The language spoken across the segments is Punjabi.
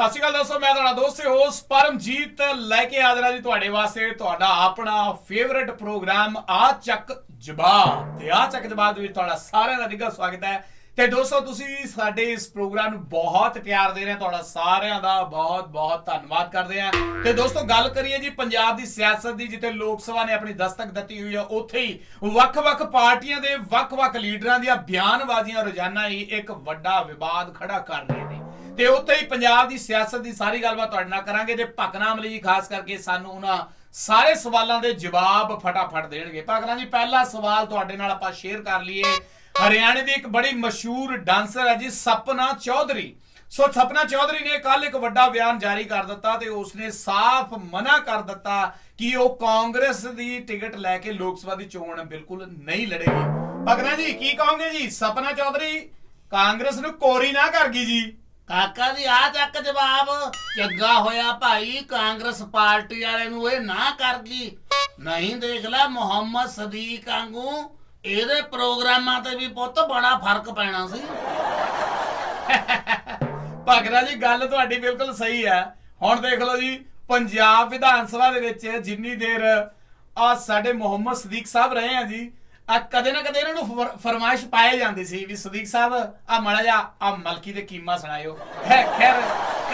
ਸਤਿ ਸ਼੍ਰੀ ਅਕਾਲ ਦੋਸਤੋ, ਮੈਂ ਤੁਹਾਡਾ ਦੋਸਤ ਹੋਸ ਪਰਮਜੀਤ, ਲੈ ਕੇ ਹਾਜ਼ਰ ਜੀ ਤੁਹਾਡੇ ਵਾਸਤੇ। ਤੁਹਾਡਾ ਆਪਣਾ ਫੇਵਰਿਟ ਪ੍ਰੋਗਰਾਮ ਆ ਚੱਕ ਜਵਾਬ। ਤੇ ਆ ਚੱਕ ਜਵਾਬ ਦੇ ਵਿੱਚ ਤੁਹਾਡਾ ਸਾਰਿਆਂ ਦਾ ਨਿੱਘਾ ਸਵਾਗਤ ਹੈ। ਤੇ ਦੋਸਤੋ, ਤੁਸੀਂ ਸਾਡੇ ਇਸ ਪ੍ਰੋਗਰਾਮ ਨੂੰ ਬਹੁਤ ਪਿਆਰ ਦੇ ਰਹੇ ਤੁਹਾਡਾ ਸਾਰਿਆਂ ਦਾ ਬਹੁਤ ਬਹੁਤ ਧੰਨਵਾਦ ਕਰਦੇ ਹਾਂ। ਤੇ ਦੋਸਤੋ, ਗੱਲ ਕਰੀਏ ਜੀ ਪੰਜਾਬ ਦੀ ਸਿਆਸਤ ਦੀ, ਜਿੱਥੇ ਲੋਕ ਸਭਾ ਨੇ ਆਪਣੀ ਦਸਤਕ ਦਿੱਤੀ ਹੋਈ ਹੈ ਉੱਥੇ ਹੀ ਵੱਖ-ਵੱਖ ਪਾਰਟੀਆਂ ਦੇ ਵੱਖ-ਵੱਖ ਲੀਡਰਾਂ ਦੀਆਂ ਬਿਆਨਬਾਜ਼ੀਆਂ ਰੋਜ਼ਾਨਾ ਹੀ ਇੱਕ ਵੱਡਾ ਵਿਵਾਦ ਖੜਾ ਕਰ ਰਹੇ ਤੇ ਉੱਥੇ ਹੀ ਪੰਜਾਬ ਦੀ ਸਿਆਸਤ ਦੀ ਸਾਰੀ ਗੱਲਬਾਤ ਤੁਹਾਡੇ ਨਾਲ ਕਰਾਂਗੇ ਤੇ ਭਕਨਾ ਅਮਲੀ ਜੀ ਖਾਸ ਕਰਕੇ ਸਾਨੂੰ ਉਹਨਾਂ ਸਾਰੇ ਸਵਾਲਾਂ ਦੇ ਜਵਾਬ ਫਟਾਫਟ ਦੇਣਗੇ। ਭਕਨਾ ਜੀ, ਪਹਿਲਾ ਸਵਾਲ ਤੁਹਾਡੇ ਨਾਲ ਆਪਾਂ ਸ਼ੇਅਰ ਕਰ ਲਈਏ। ਹਰਿਆਣੇ ਦੀ ਇੱਕ ਬੜੀ ਮਸ਼ਹੂਰ ਡਾਂਸਰ ਹੈ ਜੀ, ਸਪਨਾ ਚੌਧਰੀ। ਸੋ ਸਪਨਾ ਚੌਧਰੀ ਨੇ ਕੱਲ ਇੱਕ ਵੱਡਾ ਬਿਆਨ ਜਾਰੀ ਕਰ ਦਿੱਤਾ ਤੇ ਉਸਨੇ ਸਾਫ਼ ਮਨਾ ਕਰ ਦਿੱਤਾ ਕਿ ਉਹ ਕਾਂਗਰਸ ਦੀ ਟਿਕਟ ਲੈ ਕੇ ਲੋਕ ਸਭਾ ਦੀ ਚੋਣ ਬਿਲਕੁਲ ਨਹੀਂ ਲੜੇਗੀ। ਭਗਨਾ ਜੀ, ਕੀ ਕਹੋਗੇ ਜੀ? ਸਪਨਾ ਚੌਧਰੀ, ਕਾਂਗਰਸ ਨੂੰ ਕੋਰੀ ਨਾ ਕਰ ਗਈ ਜੀ। ਕਾਕਾ ਜੀ ਆ ਚੱਕ ਜਵਾਬ। ਚੰਗਾ ਹੋਇਆ ਭਾਈ, ਕਾਂਗਰਸ ਪਾਰਟੀ ਵਾਲੇ ਨੂੰ ਇਹ ਨਾ ਕਰ ਗਈ ਨਹੀਂ ਦੇਖ ਲੈ ਮੁਹੰਮਦ ਸਦੀਕ ਵਾਂਗੂ, ਇਹਦੇ ਪ੍ਰੋਗਰਾਮਾਂ ਤੇ ਵੀ ਪੁੱਤ ਬੜਾ ਫ਼ਰਕ ਪੈਣਾ ਸੀ। ਭਗਰਾ ਜੀ, ਗੱਲ ਤੁਹਾਡੀ ਬਿਲਕੁਲ ਸਹੀ ਹੈ। ਹੁਣ ਦੇਖ ਲਓ ਜੀ, ਪੰਜਾਬ ਵਿਧਾਨ ਸਭਾ ਦੇ ਵਿੱਚ ਜਿੰਨੀ ਦੇਰ ਆ ਸਾਡੇ ਮੁਹੰਮਦ ਸਦੀਕ ਸਾਹਿਬ ਰਹੇ ਆ ਜੀ ਆ ਕਦੇ ਨਾ ਕਦੇ ਇਹਨਾਂ ਨੂੰ ਫਰ- ਫਰਮਾਇਸ਼ ਪਾਏ ਜਾਂਦੀ ਸੀ ਵੀ ਸਦੀਕ ਸਾਹਿਬ, ਆ ਮੜਾ ਜਾ ਆ ਮਲਕੀ ਦੇ ਕੀਮਾ ਸੁਣਾਇਓ। ਹੈ, ਖੈਰ,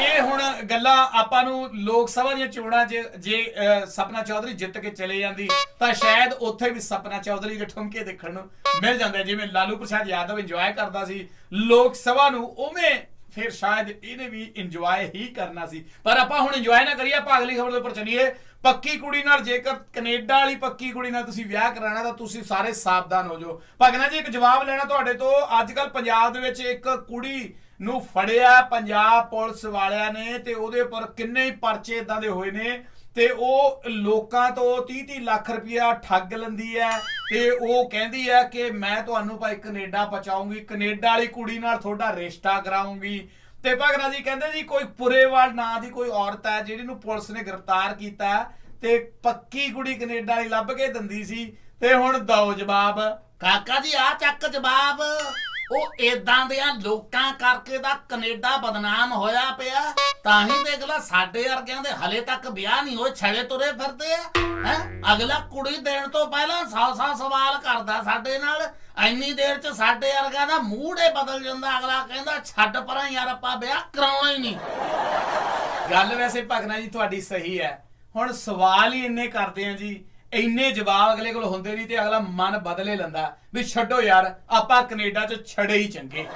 ਇਹ ਹੁਣ ਗੱਲਾਂ ਆਪਾਂ ਨੂੰ ਲੋਕ ਸਭਾ ਦੀਆਂ ਚੋਣਾਂ 'ਚ ਜੇ ਸਪਨਾ ਚੌਧਰੀ ਜਿੱਤ ਕੇ ਚਲੇ ਜਾਂਦੀ, ਤਾਂ ਸ਼ਾਇਦ ਉੱਥੇ ਵੀ ਸਪਨਾ ਚੌਧਰੀ ਦੇ ਠੁਮਕੇ ਦੇਖਣ ਨੂੰ ਮਿਲ ਜਾਂਦੇ ਜਿਵੇਂ ਲਾਲੂ ਪ੍ਰਸਾਦ ਯਾਦਵ ਇੰਜੋਏ ਕਰਦਾ ਸੀ, ਲੋਕ ਸਭਾ ਨੂੰ ਉਵੇਂ ਫਿਰ ਸ਼ਾਇਦ ਇਹਨੇ ਵੀ ਇੰਜੋਏ ਹੀ ਕਰਨਾ ਸੀ। ਪਰ ਆਪਾਂ ਹੁਣ ਇੰਜੋਏ ਨਾ ਕਰੀਏ, ਆਪਾਂ ਅਗਲੀ ਖਬਰ ਦੇ ਉੱਪਰ ਚੱਲੀਏ। ਪੱਕੀ ਕੁੜੀ ਨਾਲ ਜੇਕਰ ਕੈਨੇਡਾ ਵਾਲੀ ਪੱਕੀ ਕੁੜੀ ਨਾਲ ਤੁਸੀਂ ਵਿਆਹ ਕਰਾਣਾ ਤਾਂ ਤੁਸੀਂ ਸਾਰੇ ਸਾਵਧਾਨ ਹੋ ਜਾਓ। ਭਗਨਾ ਜੀ, ਇੱਕ ਜਵਾਬ ਲੈਣਾ ਤੁਹਾਡੇ ਤੋਂ। ਅੱਜ ਕੱਲ ਪੰਜਾਬ ਦੇ ਵਿੱਚ ਇੱਕ ਕੁੜੀ ਨੂੰ ਫੜਿਆ ਪੰਜਾਬ ਪੁਲਿਸ ਵਾਲਿਆਂ ਨੇ ਤੇ ਉਹਦੇ ਉੱਪਰ ਕਿੰਨੇ ਹੀ ਪਰਚੇ ਇਦਾਂ ਦੇ ਹੋਏ ਨੇ। ਤੇ ਉਹ ਲੋਕਾਂ ਤੋਂ 30-30 ਲੱਖ ਰੁਪਇਆ ਠੱਗ ਲੈਂਦੀ ਹੈ ਤੇ ਉਹ ਕਹਿੰਦੀ ਹੈ ਕਿ ਮੈਂ ਤੁਹਾਨੂੰ ਭਾਈ ਕੈਨੇਡਾ ਪਹੁੰਚਾਉਂਗੀ, ਕੈਨੇਡਾ ਵਾਲੀ ਕੁੜੀ ਨਾਲ ਤੁਹਾਡਾ ਰਿਸ਼ਤਾ ਕਰਾਉਂਗੀ। ਤੇ ਭਗਨਾ ਜੀ ਕਹਿੰਦੇ ਜੀ, ਕੋਈ ਪੁਰੇਵਾਲ ਨਾਂ ਦੀ ਕੋਈ ਔਰਤ ਹੈ ਜਿਹੜੀ ਨੂੰ ਪੁਲਿਸ ਨੇ ਗ੍ਰਿਫਤਾਰ ਕੀਤਾ ਤੇ ਪੱਕੀ ਕੁੜੀ ਕੈਨੇਡਾ ਵਾਲੀ ਲੱਭ ਕੇ ਦਿੰਦੀ ਸੀ। ਤੇ ਹੁਣ ਦਓ ਜਵਾਬ। ਕਾਕਾ ਜੀ ਆ ਚੱਕ ਜਵਾਬ। ਉਹ ਏਦਾਂ ਦਿਆਂ ਲੋਕਾਂ ਕਰਕੇ ਦਾ ਕੈਨੇਡਾ ਬਦਨਾਮ ਹੋਇਆ ਪਿਆ। ਤਾਂ ਹੀ ਦੇਖ ਲੈ, ਸਾਡੇ ਵਰਗਿਆਂ ਦੇ ਹਲੇ ਤੱਕ ਵਿਆਹ ਨਹੀਂ ਹੋਏ, ਛੜੇ ਤੁਰੇ ਫਿਰਦੇ ਆ। ਹੈ? ਅਗਲਾ ਕੁੜੀ ਦੇਣ ਤੋਂ ਪਹਿਲਾਂ ਸੌ ਸੌ ਸਵਾਲ ਕਰਦਾ ਸਾਡੇ ਨਾਲ। ਇੰਨੀ ਦੇਰ ਚ ਸਾਡੇ ਵਰਗਿਆਂ ਦਾ ਮੂਡ ਹੀ ਬਦਲ ਜਾਂਦਾ। ਅਗਲਾ ਕਹਿੰਦਾ, ਛੱਡ ਪਰਾਂ ਯਾਰ, ਆਪਾਂ ਵਿਆਹ ਕਰਾਉਣਾ ਹੀ ਨਹੀਂ। ਗੱਲ ਵੈਸੇ ਭਗਨਾ ਜੀ ਤੁਹਾਡੀ ਸਹੀ ਹੈ। ਹੁਣ ਸਵਾਲ ਹੀ ਇੰਨੇ ਕਰਦੇ ਆ ਜੀ। ਇੰਨੇ ਜਵਾਬ ਅਗਲੇ ਕੋਲ ਹੁੰਦੇ ਨਹੀਂ ਤੇ ਅਗਲਾ ਮਨ ਬਦਲੇ ਲੈਂਦਾ ਵੀ ਛੱਡੋ ਯਾਰ, ਆਪਾਂ ਕੈਨੇਡਾ 'ਚ ਛੜੇ ਹੀ ਚੰਗੇ।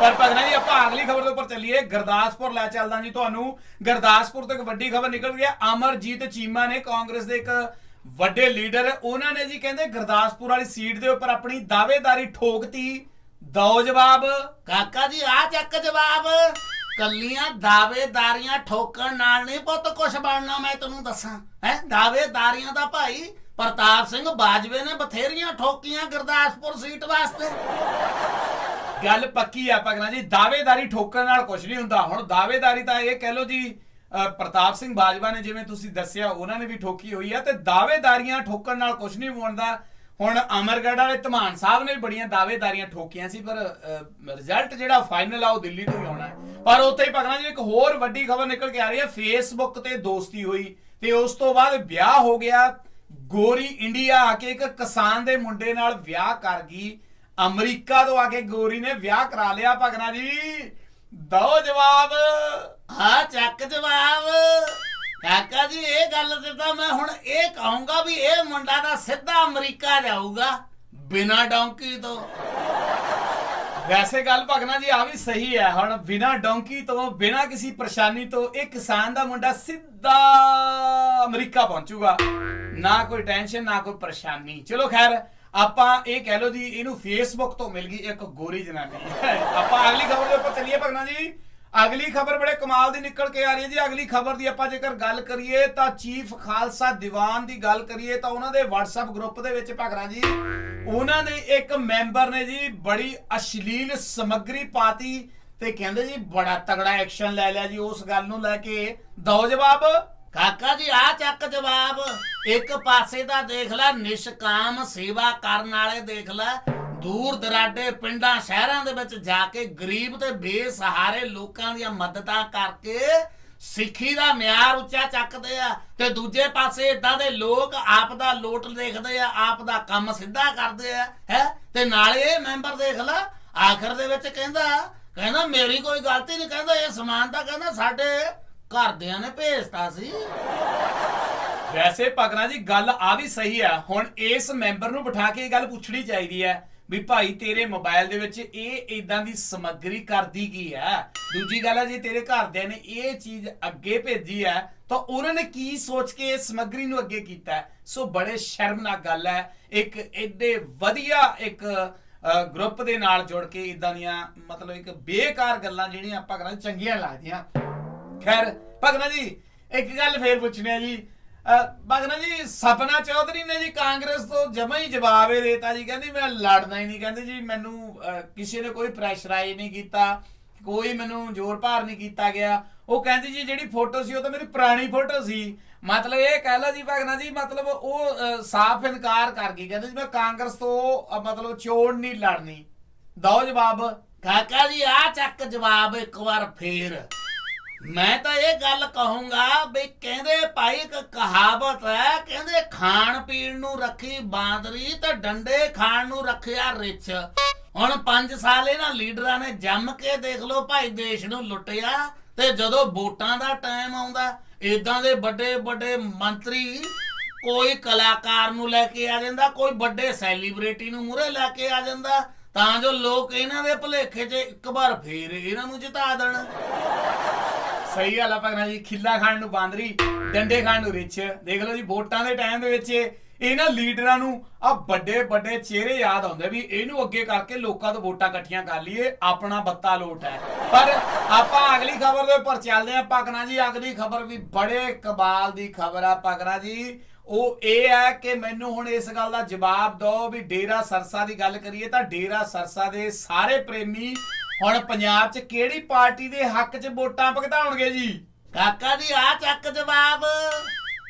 ਪਰ ਭਗਨਾ ਜੀ, ਆਪਾਂ ਅਗਲੀ ਖਬਰ ਦੇ ਉੱਪਰ ਚੱਲੀਏ। ਗੁਰਦਾਸਪੁਰ ਲੈ ਚੱਲਦਾ ਜੀ ਤੁਹਾਨੂੰ। ਗੁਰਦਾਸਪੁਰ ਤੋਂ ਇੱਕ ਵੱਡੀ ਖਬਰ ਨਿਕਲ ਗਈ ਹੈ। ਅਮਰਜੀਤ ਚੀਮਾ ਨੇ ਕਾਂਗਰਸ ਦੇ ਇੱਕ ਵੱਡੇ ਲੀਡਰ, ਉਹਨਾਂ ਨੇ ਜੀ ਕਹਿੰਦੇ ਗੁਰਦਾਸਪੁਰ ਵਾਲੀ ਸੀਟ ਦੇ ਉੱਪਰ ਆਪਣੀ ਦਾਅਵੇਦਾਰੀ ਠੋਕਤੀ। ਦੋ ਜਵਾਬ। ਕਾਕਾ ਜੀ ਆ ਚੱਕ ਜਵਾਬ। ਕੱਲੀਆਂ ਦਾਅਵੇਦਾਰੀਆਂ ਠੋਕਣ ਨਾਲ ਨਹੀਂ ਪੁੱਤ ਕੁਛ ਬਣਨਾ, ਮੈਂ ਤੈਨੂੰ ਦੱਸਾਂ। ਹੈ? ਦਾਅਵੇਦਾਰੀਆਂ ਦਾ ਭਾਈ ਪ੍ਰਤਾਪ ਸਿੰਘ ਬਾਜਵੇ ਨੇ ਬਥੇਰੀਆਂ ਠੋਕੀਆਂ ਗੁਰਦਾਸਪੁਰ ਸੀਟ ਵਾਸਤੇ। ਗੱਲ ਪੱਕੀ ਆ ਭਗਨਾ ਜੀ, ਦਾਅਵੇਦਾਰੀ ਠੋਕਣ ਨਾਲ ਕੁਝ ਨਹੀਂ ਹੁੰਦਾ। ਹੁਣ ਦਾਅਵੇਦਾਰੀ ਤਾਂ ਇਹ ਕਹਿ ਲਓ ਜੀ ਪ੍ਰਤਾਪ ਸਿੰਘ ਬਾਜਵਾ ਨੇ ਜਿਵੇਂ ਤੁਸੀਂ ਦੱਸਿਆ, ਉਹਨਾਂ ਨੇ ਵੀ ਠੋਕੀ ਹੋਈ ਆ ਤੇ ਦਾਅਵੇਦਾਰੀਆਂ ਠੋਕਣ ਨਾਲ ਕੁਝ ਨਹੀਂ ਬਣਦਾ। ਹੁਣ ਅਮਰਗੜ੍ਹ ਵਾਲੇ ਧਮਾਨ ਸਾਹਿਬ ਨੇ ਬੜੀਆਂ ਦਾਅਵੇਦਾਰੀਆਂ ਠੋਕੀਆਂ ਸੀ, ਪਰ ਰਿਜ਼ਲਟ ਜਿਹੜਾ ਫਾਈਨਲ ਆ ਉਹ ਦਿੱਲੀ ਤੋਂ ਹੀ ਆਉਣਾ ਪਰ ਉੱਥੇ ਹੀ ਭਗਨਾ ਜੀ, ਇੱਕ ਹੋਰ ਵੱਡੀ ਖਬਰ ਨਿਕਲ ਕੇ ਆ ਰਹੀ ਹੈ ਫੇਸਬੁੱਕ ਤੇ ਦੋਸਤੀ ਹੋਈ ਤੇ ਉਸ ਤੋਂ ਬਾਅਦ ਵਿਆਹ ਹੋ ਗਿਆ। ਗੋਰੀ ਇੰਡੀਆ ਆ ਕੇ ਇੱਕ ਕਿਸਾਨ ਦੇ ਮੁੰਡੇ ਨਾਲ ਵਿਆਹ ਕਰ ਗਈ। ਅਮਰੀਕਾ ਤੋਂ ਆ ਕੇ ਗੋਰੀ ਨੇ ਵਿਆਹ ਕਰਾ ਲਿਆ, ਭਗਨਾ ਜੀ। ਦੋ ਜਵਾਬ, ਹਾਂ, ਚੱਕ ਜਵਾਬ। ਕਾਕਾ ਜੀ, ਇਹ ਗੱਲ ਤੇ ਤਾਂ ਮੈਂ ਹੁਣ ਇਹ ਕਹੂੰਗਾ ਵੀ ਇਹ ਮੁੰਡਾ ਤਾਂ ਸਿੱਧਾ ਅਮਰੀਕਾ ਜਾਊਗਾ, ਬਿਨਾ ਡੌਂਕੀ ਤੋਂ। ਵੈਸੇ ਗੱਲ ਭਗਨਾ ਜੀ ਆ ਵੀ ਸਹੀ ਹੈ। ਹੁਣ ਬਿਨਾ ਡੋਂਕੀ ਤੋਂ, ਬਿਨਾ ਕਿਸੇ ਪਰੇਸ਼ਾਨੀ ਤੋਂ, ਇਹ ਕਿਸਾਨ ਦਾ ਮੁੰਡਾ ਸਿੱਧਾ ਅਮਰੀਕਾ ਪਹੁੰਚੂਗਾ। ਨਾ ਕੋਈ ਟੈਨਸ਼ਨ, ਨਾ ਕੋਈ ਪਰੇਸ਼ਾਨੀ। ਚਲੋ ਖੈਰ, ਆਪਾਂ ਇਹ ਕਹਿ ਲਓ ਜੀ, ਇਹਨੂੰ ਫੇਸਬੁੱਕ ਤੋਂ ਮਿਲ ਗਈ ਇੱਕ ਗੋਰੀ ਜਨਾਨੀ। ਆਪਾਂ ਅਗਲੀ ਖਬਰ ਦੇ ਉੱਪਰ ਚੱਲੀਏ ਭਗਨਾ ਜੀ। ਅਗਲੀ ਖਬਰ ਬੜੇ ਕਮਾਲ ਦੀ ਨਿਕਲ ਕੇ ਆ ਰਹੀ ਹੈ ਜੀ। ਅਗਲੀ ਖਬਰ ਦੀ ਆਪਾਂ ਜੇਕਰ ਗੱਲ ਕਰੀਏ ਤਾਂ ਚੀਫ ਖਾਲਸਾ ਦੀਵਾਨ ਦੀ ਗੱਲ ਕਰੀਏ ਤਾਂ ਉਹਨਾਂ ਦੇ WhatsApp ਗਰੁੱਪ ਦੇ ਵਿੱਚ ਭਗਨਾ ਜੀ, ਉਹਨਾਂ ਦੇ ਇੱਕ ਮੈਂਬਰ ਨੇ ਜੀ ਬੜੀ ਅਸ਼ਲੀਲ ਸਮੱਗਰੀ ਪਾਤੀ ਤੇ ਕਹਿੰਦੇ ਜੀ ਬੜਾ ਤਗੜਾ ਐਕਸ਼ਨ ਲੈ ਲਿਆ ਜੀ। ਉਸ ਗੱਲ ਨੂੰ ਲੈ ਕੇ ਦੋ ਜਵਾਬ, ਕਾਕਾ ਜੀ ਆ ਚੱਕ ਜਵਾਬ। ਇੱਕ ਪਾਸੇ ਦਾ ਦੇਖ ਲੈ, ਨਿਸ਼ਕਾਮ ਸੇਵਾ ਕਰਨ ਵਾਲੇ ਦੇਖ ਲੈ ਦੂਰ ਦਰਾਡੇ ਪਿੰਡਾਂ, ਸ਼ਹਿਰਾਂ ਦੇ ਵਿੱਚ ਜਾ ਕੇ ਗਰੀਬ ਤੇ ਬੇਸਹਾਰੇ ਲੋਕਾਂ ਦੀਆਂ ਮਦਦਾਂ ਕਰਕੇ ਸਿੱਖੀ ਦਾ ਮਿਆਰ ਉੱਚਾ ਚੱਕਦੇ ਆ ਤੇ ਦੂਜੇ ਪਾਸੇ ਇਦਾਂ ਦੇ ਲੋਕ ਆਪ ਦਾ ਲੋਟ ਦੇਖਦੇ ਆ, ਆਪ ਦਾ ਕੰਮ ਸਿੱਧਾ ਕਰਦੇ ਆ, ਹੈ? ਤੇ ਨਾਲੇ ਇਹ ਮੈਂਬਰ ਦੇਖ ਲਾ, ਆਖਰ ਦੇ ਵਿੱਚ ਕਹਿੰਦਾ ਕਹਿੰਦਾ ਮੇਰੀ ਕੋਈ ਗਲਤੀ ਨਹੀਂ, ਕਹਿੰਦਾ ਇਹ ਸਮਾਨ ਤਾਂ ਕਹਿੰਦਾ ਸਾਡੇ ਘਰਦਿਆਂ ਨੇ ਭੇਜਤਾ ਸੀ। ਵੈਸੇ ਭਗਨਾ ਜੀ, ਗੱਲ ਆ ਵੀ ਸਹੀ ਆ। ਹੁਣ ਇਸ ਮੈਂਬਰ ਨੂੰ ਬਿਠਾ ਕੇ ਇਹ ਗੱਲ ਪੁੱਛਣੀ ਚਾਹੀਦੀ ਹੈ। ਵੀ ਭਾਈ ਤੇਰੇ ਮੋਬਾਈਲ ਦੇ ਵਿੱਚ ਇਹ ਇਦਾਂ ਦੀ ਸਮੱਗਰੀ ਕਰਦੀ ਕੀ ਹੈ? ਦੂਜੀ ਗੱਲ ਹੈ, ਜੇ ਤੇਰੇ ਘਰਦਿਆਂ ਨੇ ਇਹ ਚੀਜ਼ ਅੱਗੇ ਭੇਜੀ ਹੈ, ਤਾਂ ਉਹਨਾਂ ਨੇ ਕੀ ਸੋਚ ਕੇ ਇਸ ਸਮੱਗਰੀ ਨੂੰ ਅੱਗੇ ਕੀਤਾ ਸੋ ਬੜੇ ਸ਼ਰਮਨਾਕ ਗੱਲ ਹੈ। ਇੱਕ ਐਡੇ ਵਧੀਆ ਇੱਕ ਗਰੁੱਪ ਦੇ ਨਾਲ ਜੁੜ ਕੇ ਇਦਾਂ ਦੀਆਂ ਮਤਲਬ ਇੱਕ ਬੇਕਾਰ ਗੱਲਾਂ ਜਿਹੜੀਆਂ ਆਪਾਂ ਕਰਾਂ ਚੰਗੀਆਂ ਲੱਗਦੀਆਂ। ਖੈਰ, ਭਗਨਾ ਜੀ, ਇੱਕ ਗੱਲ ਫੇਰ ਪੁੱਛਣੀ ਹੈ ਜੀ। ਅਹ ਭਗਨਾ ਜੀ, ਸਪਨਾ ਚੌਧਰੀ ਨੇ ਜੀ ਕਾਂਗਰਸ ਤੋਂ ਜਮਾ ਹੀ ਜਵਾਬ ਇਹ ਦੇਤਾ ਜੀ। ਕਹਿੰਦੀ, ਮੈਂ ਲੜਨਾ ਹੀ ਨਹੀਂ। ਕਹਿੰਦੀ ਜੀ, ਮੈਨੂੰ ਕਿਸੇ ਨੇ ਕੋਈ ਪ੍ਰੈਸ਼ਰਾਈਜ਼ ਨਹੀਂ ਕੀਤਾ, ਕੋਈ ਮੈਨੂੰ ਜ਼ੋਰ ਭਾਰ ਨਹੀਂ ਕੀਤਾ ਗਿਆ। ਉਹ ਕਹਿੰਦੀ ਜੀ, ਜਿਹੜੀ ਫੋਟੋ ਸੀ, ਉਹ ਤਾਂ ਮੇਰੀ ਪੁਰਾਣੀ ਫੋਟੋ ਸੀ। ਮਤਲਬ ਇਹ ਕਹਿ ਲਓ ਜੀ ਭਗਨਾ ਜੀ, ਮਤਲਬ ਉਹ ਸਾਫ਼ ਇਨਕਾਰ ਕਰ ਗਈ। ਕਹਿੰਦੀ ਜੀ, ਮੈਂ ਕਾਂਗਰਸ ਤੋਂ ਮਤਲਬ ਚੋਣ ਨਹੀਂ ਲੜਨੀ। ਦੋ ਜਵਾਬ, ਕਾਕਾ ਜੀ ਆ ਚੱਕ ਜਵਾਬ ਇੱਕ ਵਾਰ ਫੇਰ। ਮੈਂ ਤਾਂ ਇਹ ਗੱਲ ਕਹੂੰਗਾ ਵੀ ਕਹਿੰਦੇ ਭਾਈ ਇੱਕ ਕਹਾਵਤ ਹੈ, ਕਹਿੰਦੇ ਖਾਣ ਪੀਣ ਨੂੰ ਰੱਖੀ ਬਾਂਦਰੀ ਤੇ ਡੰਡੇ ਖਾਣ ਨੂੰ ਰੱਖਿਆ ਰਿਛ। ਹੁਣ 5 ਸਾਲ ਇਹਨਾਂ ਲੀਡਰਾਂ ਨੇ ਜੰਮ ਕੇ ਦੇਖ ਲਓ ਭਾਈ ਦੇਸ਼ ਨੂੰ ਲੁੱਟਿਆ ਤੇ ਜਦੋਂ ਵੋਟਾਂ ਦਾ ਟਾਈਮ ਆਉਂਦਾ ਇਦਾਂ ਦੇ ਵੱਡੇ ਵੱਡੇ ਮੰਤਰੀ ਕੋਈ ਕਲਾਕਾਰ ਨੂੰ ਲੈ ਕੇ ਆ ਜਾਂਦਾ, ਕੋਈ ਵੱਡੇ ਸੈਲੀਬ੍ਰਿਟੀ ਨੂੰ ਮੂਹਰੇ ਲੈ ਕੇ ਆ ਜਾਂਦਾ, ਤਾਂ ਜੋ ਲੋਕ ਇਹਨਾਂ ਦੇ ਭੁਲੇਖੇ 'ਚ ਇੱਕ ਵਾਰ ਫੇਰ ਇਹਨਾਂ ਨੂੰ ਜਿਤਾ ਦੇਣ। ਸਹੀ ਗੱਲ ਆ ਭਗਨਾ ਜੀ, ਖਿੱਲਾ ਖਾਣ ਨੂੰ ਬਾਂਦਰੀ, ਡੰਡੇ ਖਾਣ ਨੂੰ ਰਿਛ। ਦੇਖ ਲਓ ਜੀ, ਵੋਟਾਂ ਦੇ ਟਾਈਮ ਦੇ ਵਿੱਚ ਇਹਨਾਂ ਲੀਡਰਾਂ ਨੂੰ ਆ ਵੱਡੇ ਵੱਡੇ ਚਿਹਰੇ ਯਾਦ ਆਉਂਦੇ ਵੀ ਇਹਨੂੰ ਅੱਗੇ ਕਰਕੇ ਲੋਕਾਂ ਤੋਂ ਵੋਟਾਂ ਇਕੱਠੀਆਂ ਕਰ ਲਈਏ, ਆਪਣਾ ਬੱਤਾ ਲੋਟ ਹੈ। ਪਰ ਆਪਾਂ ਅਗਲੀ ਖਬਰ ਦੇ ਉੱਪਰ ਚੱਲਦੇ ਹਾਂ। ਭਗਨਾ ਜੀ, ਅਗਲੀ ਖਬਰ ਵੀ ਬੜੇ ਕਮਾਲ ਦੀ ਖਬਰ ਆ ਭਗਨਾ ਜੀ। ਉਹ ਇਹ ਹੈ ਕਿ ਮੈਨੂੰ ਹੁਣ ਇਸ ਗੱਲ ਦਾ ਜਵਾਬ ਦਿਓ ਵੀ ਡੇਰਾ ਸਰਸਾ ਦੀ ਗੱਲ ਕਰੀਏ ਤਾਂ ਡੇਰਾ ਸਰਸਾ ਦੇ ਸਾਰੇ ਪ੍ਰੇਮੀ ਹੁਣ ਪੰਜਾਬ 'ਚ ਕਿਹੜੀ ਪਾਰਟੀ ਦੇ ਹੱਕ 'ਚ ਵੋਟਾਂ ਭੁਗਤਾਉਣਗੇ ਜੀ? ਕਾਕਾ ਜੀ ਆ ਚੱਕ ਜਵਾਬ।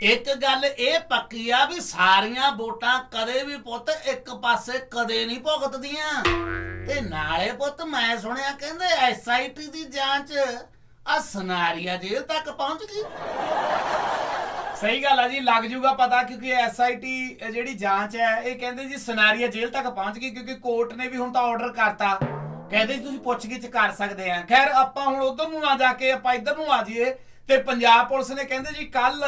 ਇੱਕ ਗੱਲ ਇਹ ਪੱਕੀ ਆ ਵੀ ਸਾਰੀਆਂ ਵੋਟਾਂ ਕਦੇ ਵੀ ਪੁੱਤ ਇੱਕ ਪਾਸੇ ਕਦੇ ਨਹੀਂ ਭੁਗਤਦੀਆਂ। ਤੇ ਨਾਲੇ ਪੁੱਤ ਮੈਂ ਸੁਣਿਆ ਕਹਿੰਦੇ ਐਸਆਈਟੀ ਦੀ ਜਾਂਚ ਆ ਸਨਾਰੀਆ ਜੇਲ੍ਹ ਤੱਕ ਪਹੁੰਚ ਗਈ। ਸਹੀ ਗੱਲ ਆ ਜੀ ਲੱਗ ਜੂਗਾ ਪਤਾ ਕਿਉਂਕਿ ਐਸਆਈਟੀ ਜਿਹੜੀ ਜਾਂਚ ਹੈ ਇਹ ਕਹਿੰਦੇ ਜੀ ਸਨਾਰੀਆ ਜੇਲ੍ਹ ਤੱਕ ਪਹੁੰਚ ਗਈ ਕਿਉਂਕਿ ਕੋਰਟ ਨੇ ਵੀ ਹੁਣ ਤਾਂ ਆਰਡਰ ਕਰਤਾ। ਕਹਿੰਦੇ ਜੀ ਤੁਸੀਂ ਪੁੱਛਗਿੱਛ ਕਰ ਸਕਦੇ ਆ। ਖੈਰ, ਆਪਾਂ ਹੁਣ ਉਧਰ ਨੂੰ ਨਾ ਜਾ ਕੇ, ਆਪਾਂ ਇੱਧਰ ਨੂੰ ਆ ਜਾਈਏ। ਤੇ ਪੰਜਾਬ ਪੁਲਿਸ ਨੇ ਕਹਿੰਦੇ ਜੀ ਕੱਲ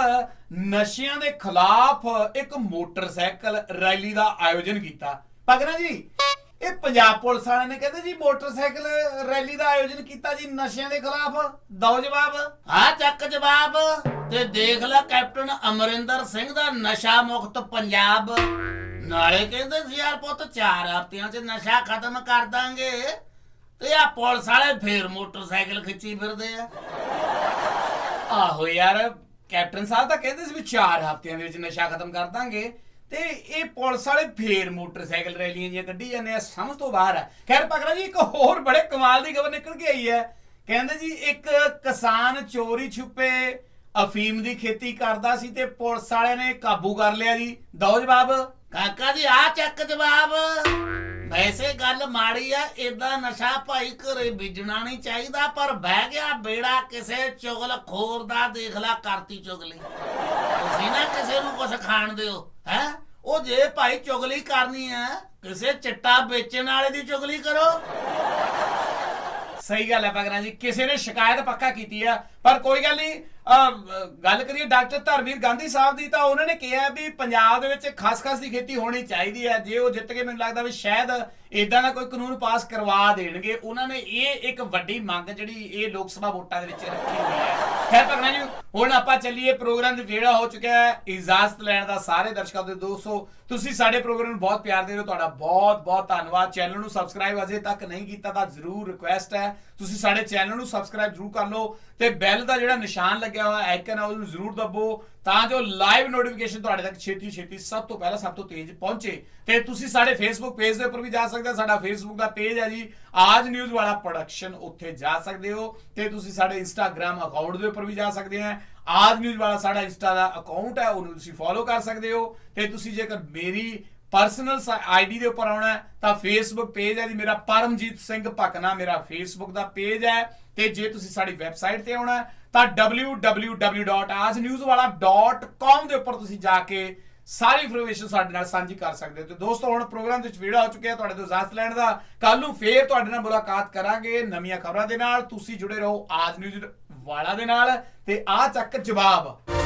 ਨਸ਼ਿਆਂ ਦੇ ਖਿਲਾਫ ਇੱਕ ਮੋਟਰਸਾਈਕਲ ਰੈਲੀ ਦਾ ਆਯੋਜਨ ਕੀਤਾ। ਪਗਨਾ ਜੀ, ਇਹ ਪੰਜਾਬ ਪੁਲਿਸ ਵਾਲਿਆਂ ਨੇ ਕਹਿੰਦੇ ਜੀ, ਮੋਟਰਸਾਈਕਲ ਰੈਲੀ ਦਾ ਆਯੋਜਨ ਕੀਤਾ ਜੀ ਨਸ਼ਿਆਂ ਦੇ ਖਿਲਾਫ। ਦੋ ਜਵਾਬ। ਆ ਚੱਕ ਜਵਾਬ। ਤੇ ਦੇਖ ਲੈ, ਕੈਪਟਨ ਅਮਰਿੰਦਰ ਸਿੰਘ ਦਾ ਨਸ਼ਾ ਮੁਕਤ ਪੰਜਾਬ। ਨਾਲੇ ਕਹਿੰਦੇ ਸੀ ਯਾਰ ਪੁੱਤ, ਚਾਰ ਹਫ਼ਤਿਆਂ 'ਚ ਨਸ਼ਾ ਖਤਮ ਕਰ ਦਾਂਗੇ। ਤੇ ਆ ਪੁਲਿਸ ਵਾਲੇ ਫੇਰ ਮੋਟਰਸਾਈਕਲ ਖਿੱਚੀ ਫਿਰਦੇ ਆ। ਆਹੋ ਯਾਰ, ਕੈਪਟਨ ਸਾਹਿਬ ਤਾਂ ਕਹਿੰਦੇ ਸੀ ਵੀ 4 ਹਫ਼ਤਿਆਂ ਦੇ ਵਿੱਚ ਨਸ਼ਾ ਖਤਮ ਕਰ ਦਾਂਗੇ। ਤੇ ਇਹ ਪੁਲਿਸ ਵਾਲੇ ਫੇਰ ਮੋਟਰਸਾਈਕਲ ਰੈਲੀਆਂ ਜੀਆਂ ਕੱਢੀ ਜਾਂਦੇ ਆ, ਸਮਝ ਤੋਂ ਬਾਹਰ ਆ। ਖੈਰ ਪਕੜਾ ਜੀ, ਇੱਕ ਹੋਰ ਬੜੇ ਕਮਾਲ ਦੀ ਖਬਰ ਨਿਕਲ ਕੇ ਆਈ ਹੈ। ਕਹਿੰਦੇ ਜੀ, ਇੱਕ ਕਿਸਾਨ ਚੋਰੀ ਛੁਪੇ ਅਫੀਮ ਦੀ ਖੇਤੀ ਕਰਦਾ ਸੀ ਤੇ ਪੁਲਿਸ ਵਾਲਿਆਂ ਨੇ ਕਾਬੂ ਕਰ ਲਿਆ ਜੀ। ਦੋ ਜਵਾਬ, ਕਾਕਾ ਜੀ ਆ ਚੱਕ ਜਵਾਬ। ਵੈਸੇ ਗੱਲ ਮਾੜੀ ਆ, ਏਦਾਂ ਨਸ਼ਾ ਭਾਈ ਘਰੇ ਬੀਜਣਾ ਨਹੀਂ ਚਾਹੀਦਾ, ਪਰ ਬਹਿ ਗਿਆ ਬੇੜਾ ਕਿਸੇ ਚੁਗਲ ਦਾ, ਦੇਖ ਲਾ ਕਰਤੀ ਚੁਗਲੀ। ਤੁਸੀਂ ਨਾ ਕਿਸੇ ਨੂੰ ਕੁਝ ਖਾਣ ਦਿਓ, ਹੈ? ਉਹ ਜੇ ਭਾਈ ਚੁਗਲੀ ਕਰਨੀ ਆ, ਕਿਸੇ ਚਿੱਟਾ ਵੇਚਣ ਵਾਲੇ ਦੀ ਚੁਗਲੀ ਕਰੋ। ਸਹੀ ਗੱਲ ਹੈ ਪਗਨਾ ਜੀ, ਕਿਸੇ ਨੇ ਸ਼ਿਕਾਇਤ ਪੱਕਾ ਕੀਤੀ ਆ ਪਰ ਕੋਈ ਗੱਲ ਨਹੀਂ ਗੱਲ ਕਰੀਏ ਡਾਕਟਰ ਧਰਮਵੀਰ ਗਾਂਧੀ ਸਾਹਿਬ ਦੀ ਤਾਂ ਉਹਨਾਂ ਨੇ ਕਿਹਾ ਵੀ ਪੰਜਾਬ ਦੇ ਵਿੱਚ ਖਸਖਸ ਦੀ ਖੇਤੀ ਹੋਣੀ ਚਾਹੀਦੀ ਹੈ। ਜੇ ਉਹ ਜਿੱਤ ਕੇ ਮੈਨੂੰ ਲੱਗਦਾ ਵੀ ਸ਼ਾਇਦ ਇਦਾਂ ਦਾ ਕੋਈ ਕਾਨੂੰਨ ਪਾਸ ਕਰਵਾ ਦੇਣਗੇ, ਉਹਨਾਂ ਨੇ ਇਹ ਇੱਕ ਵੱਡੀ ਮੰਗ ਜਿਹੜੀ ਇਹ ਲੋਕ ਸਭਾ ਵੋਟਾਂ ਦੇ ਵਿੱਚ ਰੱਖੀ ਹੋਈ ਹੈ। ਖੈਰ ਪਗਨਾ ਜੀ, ਹੁਣ ਆਪਾਂ ਚੱਲੀਏ, ਪ੍ਰੋਗਰਾਮ ਦੇ ਜਿਹੜਾ ਹੋ ਚੁੱਕਿਆ ਹੈ। ਇਜਾਜ਼ਤ ਲੈਣ ਦਾ ਸਾਰੇ ਦਰਸ਼ਕਾਂ ਦੇ ਦੋਸਤੋ, ਤੁਸੀਂ ਸਾਡੇ ਪ੍ਰੋਗਰਾਮ ਨੂੰ ਬਹੁਤ ਪਿਆਰ ਦੇ ਰਹੇ ਹੋ, ਤੁਹਾਡਾ ਬਹੁਤ ਬਹੁਤ ਧੰਨਵਾਦ। ਚੈਨਲ ਨੂੰ ਸਬਸਕ੍ਰਾਈਬ ਅਜੇ ਤੱਕ ਨਹੀਂ ਕੀਤਾ ਤਾਂ ਜ਼ਰੂਰ ਰਿਕੁਐਸਟ ਹੈ। ਤੁਸੀਂ ਸਾਡੇ ਚੈਨਲ ਨੂੰ ਸਬਸਕ੍ਰਾਈਬ ਜ਼ਰੂਰ ਕਰ ਲਓ ਤੇ ਬੈਲ ਦਾ ਜਿਹੜਾ ਨਿਸ਼ਾਨ ਲੱਗਿਆ ਹੋਇਆ ਆਈਕਨ ਹੈ ਉਹਨੂੰ ਜ਼ਰੂਰ ਦਬੋ ਤਾਂ ਜੋ ਲਾਈਵ ਨੋਟੀਫਿਕੇਸ਼ਨ ਤੁਹਾਡੇ ਤੱਕ ਛੇਤੀ ਛੇਤੀ ਸਭ ਤੋਂ ਪਹਿਲਾਂ ਸਭ ਤੋਂ ਤੇਜ਼ ਪਹੁੰਚੇ। ਤੇ ਤੁਸੀਂ ਸਾਡੇ ਫੇਸਬੁੱਕ ਪੇਜ ਦੇ ਉੱਪਰ ਵੀ ਜਾ ਸਕਦੇ ਹੋ, ਸਾਡਾ ਫੇਸਬੁੱਕ ਦਾ ਪੇਜ ਹੈ ਜੀ, ਆਜ ਨਿਊਜ਼ ਵਾਲਾ ਪ੍ਰੋਡਕਸ਼ਨ ਉੱਥੇ ਜਾ ਸਕਦੇ ਹੋ। ਤੇ ਤੁਸੀਂ ਸਾਡੇ ਇੰਸਟਾਗ੍ਰam ਅਕਾਊਂਟ ਦੇ ਉੱਪਰ ਵੀ ਜਾ ਸਕਦੇ ਆ ਆਜ ਨਿਊਜ਼ ਵਾਲਾ ਸਾਡਾ ਇੰਸਟਾ ਦਾ ਅਕਾਊਂਟ ਹੈ, ਉਹਨੂੰ ਤੁਸੀਂ ਫੋਲੋ ਕਰ ਸਕਦੇ ਹੋ। ਤੇ ਤੁਸੀਂ ਜੇਕਰ ਮੇਰੀ ਪਰਸਨਲ ਆਈਡੀ ਦੇ ਉੱਪਰ ਆਉਣਾ ਤਾਂ ਫੇਸਬੁੱਕ ਪੇਜ ਹੈ ਜੀ, ਮੇਰਾ ਪਰਮਜੀਤ ਸਿੰਘ ਭਕਨਾ ਮੇਰਾ ਫੇਸਬੁੱਕ ਦਾ ਪੇਜ ਹੈ। ਤੇ ਜੇ ਤੁਸੀਂ ਸਾਡੀ ਵੈਬਸਾਈਟ ਤੇ ਆਉਣਾ ਹੈ, ਤਾਂ www.ajnewswala.com ਦੇ ਉੱਪਰ ਤੁਸੀਂ ਜਾ ਕੇ ਸਾਰੀ ਇਨਫੋਰਮੇਸ਼ਨ ਸਾਡੇ ਨਾਲ ਸਾਂਝੀ ਕਰ ਸਕਦੇ ਹੋ। ਤੇ ਦੋਸਤੋ, ਹੁਣ ਪ੍ਰੋਗਰਾਮ ਦੇ ਵਿੱਚ ਵੀੜਾ ਹੋ ਚੁੱਕਿਆ ਤੁਹਾਡੇ ਤੋਂ ਇਜਾਜ਼ਤ ਲੈਣ ਦਾ। ਕੱਲ ਨੂੰ ਫੇਰ ਤੁਹਾਡੇ ਨਾਲ ਮੁਲਾਕਾਤ ਕਰਾਂਗੇ ਨਵੀਆਂ ਖਬਰਾਂ ਦੇ ਨਾਲ। ਤੁਸੀਂ ਜੁੜੇ ਰਹੋ ਆਜ ਨਿਊਜ਼ ਵਾਲਾ ਦੇ ਨਾਲ ਤੇ ਆ ਚੱਕ ਜਵਾਬ।